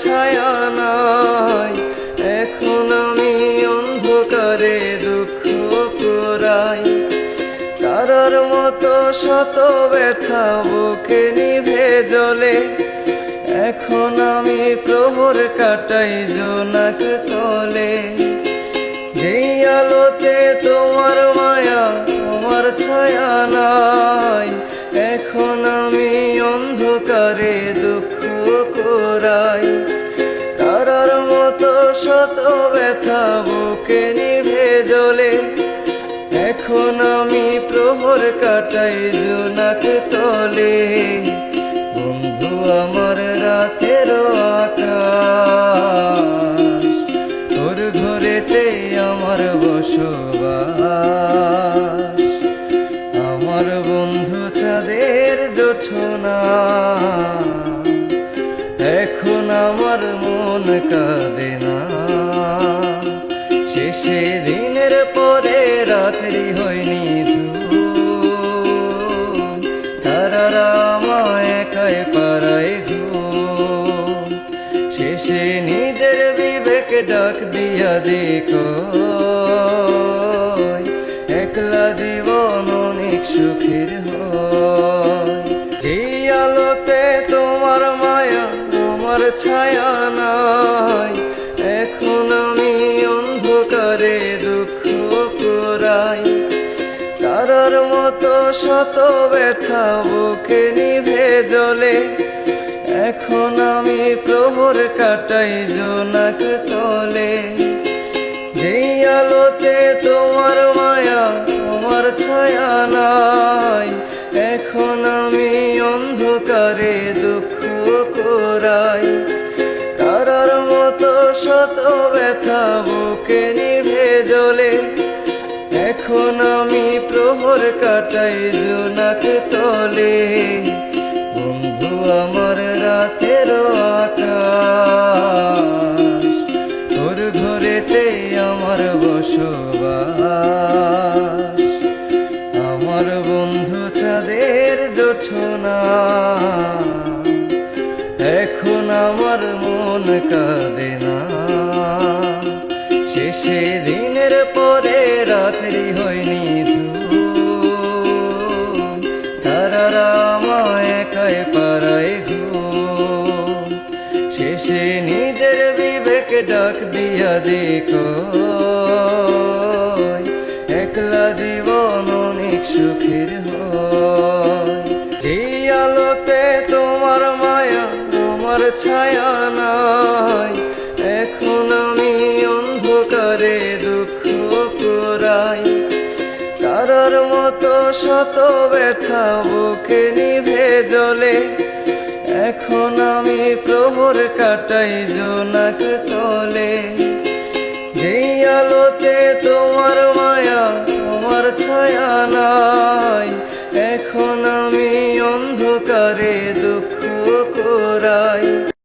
ছায়া নাই। এখন আমি অন্ধকারে দুঃখ করাই তারার মতো শত ব্যথা বুকে নিভে জলে এখন আমি প্রহর কাটাই জোনাক তলে। যেই আলোতে তোমার মায়া, তোমার ছায়া নাই। এখন আমি অন্ধকারে দুঃখ করাই তারার মতো শত ব্যথা বুকে নিভে জলে এখন আমি প্রহর কাটাই জোনাক তলে। বন্ধু, আমার রাতের আকাশ, তোর ঘরেতে আমার বসবাস। আমার বন্ধু চাঁদের জোছনা। এখন আমার মন কাঁদে না। শেষে দিনের পরে রাত্রি হয়নি শেষে নিজের বিবেক ডাক দিয়া যে একলা জীবন অনেক সুখের হয়। ছায়া নাই। এখন আমি অন্ধকারে দুঃখ করাই তারার মতো শত ব্যথা বুকে নিভে জলে এখন আমি প্রহর কাটাই জোনাক তলে। যেই আলোতে তোমার মায়া, তোমার ছায়া নাই। এখন আমি অন্ধকারে দুঃখ করাই তারার মতো শত ব্যথা বুকে নিভে জলে এখন আমি প্রহর কাটাই জোনাক তলে। বন্ধু, আমার রাতের আকাশ, তোর ঘরেতে আমার বসবাস। আমার বন্ধু চাঁদের জোছনা। এখন আমার মন কাঁদে না। শেষে দিনের পরে রাত্রি হয়নি শেষে নিজের বিবেক ডাক দিয়া যে একলা জীবন অনেক সুখের হয়। যে আলোতে মায়া আমার ছায়া নাই। এখন আমি অন্ধকারে দুঃখ করাই তারার মতো শত ব্যথা বুকে নিভে জলে এখন আমি প্রহর কাটাই জোনাক তলে। যেই আলোতে তোমার মায়া, তোমার ছায়া নাই। এখন